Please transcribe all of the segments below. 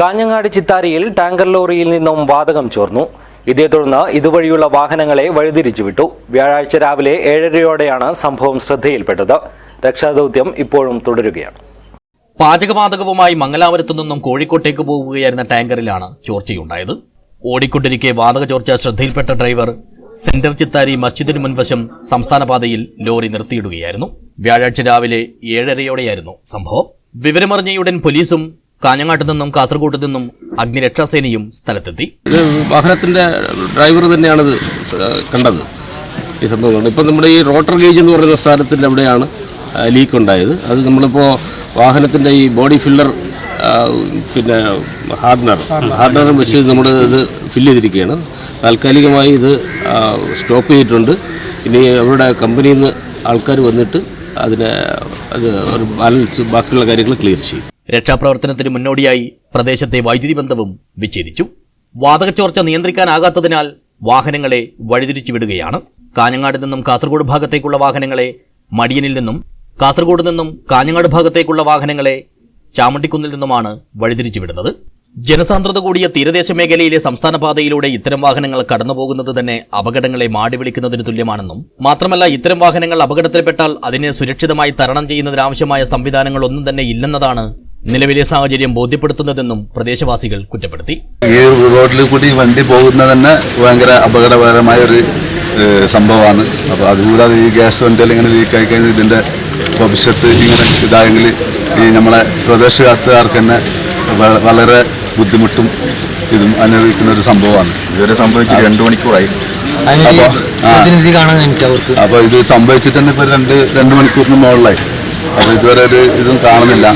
Kanhangad ചിത്താരിയിൽ tanker ലോറിയിൽ നിന്നും വാതകം ചോർന്നു. ഇതേ തുടർന്ന് ഇതുവഴിയുള്ള വാഹനങ്ങളെ വഴിതിരിച്ചു വിട്ടു. വ്യാഴാഴ്ച രാവിലെ ഏഴരയോടെയാണ് സംഭവം ശ്രദ്ധയിൽപ്പെട്ടത്. രക്ഷാദൌത്യം ഇപ്പോഴും തുടരുകയാണ്. പാചകവാതകവുമായി മംഗലാപുരത്തു നിന്നും കോഴിക്കോട്ടേക്ക് പോവുകയായിരുന്ന ടാങ്കറിലാണ് ചോർച്ചയുണ്ടായത്. ഓടിക്കൊണ്ടിരിക്കെ വാതക ചോർച്ച ശ്രദ്ധയിൽപ്പെട്ട ഡ്രൈവർ സെന്റർ ചിത്താരി മസ്ജിദിന് മുൻവശം സംസ്ഥാന പാതയിൽ ലോറി നിർത്തിയിടുകയായിരുന്നു. വ്യാഴാഴ്ച രാവിലെ ഏഴരയോടെയായിരുന്നു സംഭവം. വിവരമറിഞ്ഞയുടൻ പോലീസും കാഞ്ഞങ്ങാട്ട് നിന്നും കാസർഗോഡ് നിന്നും അഗ്നിരക്ഷാസേനയും സ്ഥലത്തെത്തി. വാഹനത്തിന്റെ ഡ്രൈവർ തന്നെയാണ് കണ്ടത്. ഈ സംഭവം. ഇപ്പം നമ്മുടെ ഈ റോട്ടർ ഗേജ് എന്ന് പറയുന്ന സ്ഥാനത്തിന്റെ അവിടെയാണ് ലീക്ക് ഉണ്ടായത് അത് നമ്മളിപ്പോൾ വാഹനത്തിന്റെ ഈ ബോഡി ഫില്ലർ പിന്നെ ഹാർഡ്നർ ഹാർഡ്നർ. വെച്ച് നമ്മൾ ഇത് ഫില്ല് ചെയ്തിരിക്കുകയാണ്. താൽക്കാലികമായി ഇത് സ്റ്റോപ്പ് ചെയ്തിട്ടുണ്ട്. ഇനി അവരുടെ കമ്പനിയിൽ നിന്ന് ആൾക്കാർ വന്നിട്ട് അതിനെ അത് ഒരു ബാലൻസ് ബാക്കിയുള്ള കാര്യങ്ങൾ ക്ലിയർ ചെയ്യും. രക്ഷാപ്രവർത്തനത്തിന് മുന്നോടിയായി പ്രദേശത്തെ വൈദ്യുതി ബന്ധവും വിച്ഛേദിച്ചു. വാതകച്ചോർച്ച നിയന്ത്രിക്കാനാകാത്തതിനാൽ വാഹനങ്ങളെ വഴിതിരിച്ചു വിടുകയാണ് കാഞ്ഞങ്ങാട് നിന്നും കാസർഗോഡ് ഭാഗത്തേക്കുള്ള വാഹനങ്ങളെ മടിയനിൽ നിന്നും കാസർഗോഡ് നിന്നും കാഞ്ഞങ്ങാട് ഭാഗത്തേക്കുള്ള വാഹനങ്ങളെ ചാമട്ടിക്കുന്നിൽ നിന്നുമാണ് വഴിതിരിച്ചു വിടുന്നത് ജനസാന്ദ്രത കൂടിയ തീരദേശ മേഖലയിലെ സംസ്ഥാന പാതയിലൂടെ ഇത്തരം വാഹനങ്ങൾ കടന്നുപോകുന്നത് തന്നെ അപകടങ്ങളെ മാടി വിളിക്കുന്നതിന് തുല്യമാണെന്നും മാത്രമല്ല ഇത്തരം വാഹനങ്ങൾ അപകടത്തിൽപ്പെട്ടാൽ അതിനെ സുരക്ഷിതമായി തരണം ചെയ്യുന്നതിനാവശ്യമായ സംവിധാനങ്ങളൊന്നും തന്നെ ഇല്ലെന്നതാണ് നിലവിലെ സാഹചര്യം ബോധ്യപ്പെടുത്തുന്നതെന്നും പ്രദേശവാസികൾ കുറ്റപ്പെടുത്തി. ഈ റോഡിൽ കൂടി വണ്ടി പോകുന്നത് തന്നെ ഭയങ്കര അപകടകരമായ ഒരു സംഭവമാണ്. അപ്പോൾ അതുകൂടാതെ ഈ ഗ്യാസ് വണ്ടിയിൽ ഇങ്ങനെ ലീക്ക് ആയി കഴിഞ്ഞാൽ ഇതിന്റെ ഭവിഷ്യത്ത് ഇങ്ങനെ ഇതായെങ്കിൽ ഈ നമ്മളെ പ്രദേശകാർക്ക് തന്നെ വളരെ ബുദ്ധിമുട്ടും ഇതും അനുഭവിക്കുന്ന ഒരു സംഭവമാണ്. ഇതുവരെ സംഭവിച്ച് രണ്ടു മണിക്കൂറായി. അപ്പോൾ ഇത് സംഭവിച്ചിട്ട് തന്നെ ഇപ്പോൾ രണ്ട് രണ്ട് മണിക്കൂറിന് മുകളിലായി. അപ്പോൾ ഇതുവരെ ഒരു ഇതും കാണുന്നില്ല.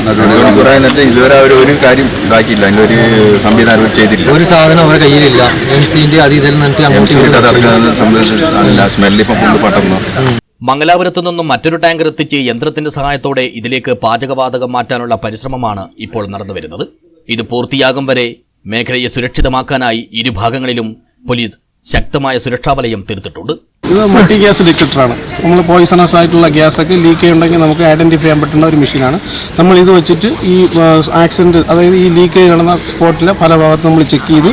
എന്നിട്ട് ഇതുവരെ അവർ ഒരു കാര്യം ഇതാക്കിയില്ല. അതിന്റെ ഒരു സംവിധാനം ചെയ്തില്ല ഒരു സാധനം അവരുടെ കയ്യിലില്ല. എം സിന്റെ അത് ഇതിൽ നിന്നിട്ട് സ്മെല്ല് ഇപ്പം ഫുള്ള് പട്ടർന്നു മംഗലാപുരത്തു നിന്നും മറ്റൊരു ടാങ്കർ എത്തിച്ച് യന്ത്രത്തിന്റെ സഹായത്തോടെ ഇതിലേക്ക് പാചകവാതകം മാറ്റാനുള്ള പരിശ്രമമാണ് ഇപ്പോൾ നടന്നു വരുന്നത് ഇത് പൂർത്തിയാകും വരെ മേഖലയെ സുരക്ഷിതമാക്കാനായി ഇരുഭാഗങ്ങളിലും പോലീസ് ശക്തമായ സുരക്ഷാ വലയം തീർത്തിട്ടുണ്ട്. ഇത് മൾട്ടി ഗ്യാസ് ഡിറ്റക്ടറാണ് നമ്മൾ പോയിസണസ് ആയിട്ടുള്ള ഗ്യാസൊക്കെ ലീക്ക് ചെയ്യുന്നുണ്ടെങ്കിൽ നമുക്ക് ഐഡന്റിഫൈ ചെയ്യാൻ പറ്റുന്ന ഒരു മെഷീനാണ് നമ്മൾ ഇത് വെച്ചിട്ട് ഈ ആക്സിഡന്റ് അതായത് ഈ ലീക്കേജ് നടന്ന സ്പോട്ടിലെ പല ഭാഗത്തും നമ്മൾ ചെക്ക് ചെയ്ത്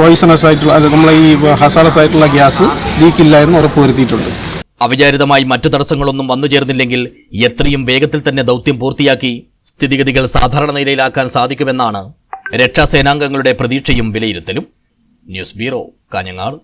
പോയിസണസ് ആയിട്ടുള്ള അത് നമ്മളെ ഈ ഹസാറസ് ആയിട്ടുള്ള ഗ്യാസ് ലീക്കില്ല എന്ന് ഉറപ്പുവരുത്തിയിട്ടുണ്ട്. അവിചാരിതമായി മറ്റു തടസ്സങ്ങളൊന്നും വന്നു ചേർന്നില്ലെങ്കിൽ എത്രയും വേഗത്തിൽ തന്നെ ദൗത്യം പൂർത്തിയാക്കി സ്ഥിതിഗതികൾ സാധാരണ നിലയിലാക്കാൻ സാധിക്കുമെന്നാണ് രക്ഷാസേനാംഗങ്ങളുടെ പ്രതീക്ഷയും വിലയിരുത്തലും. News bureau Kanhangad.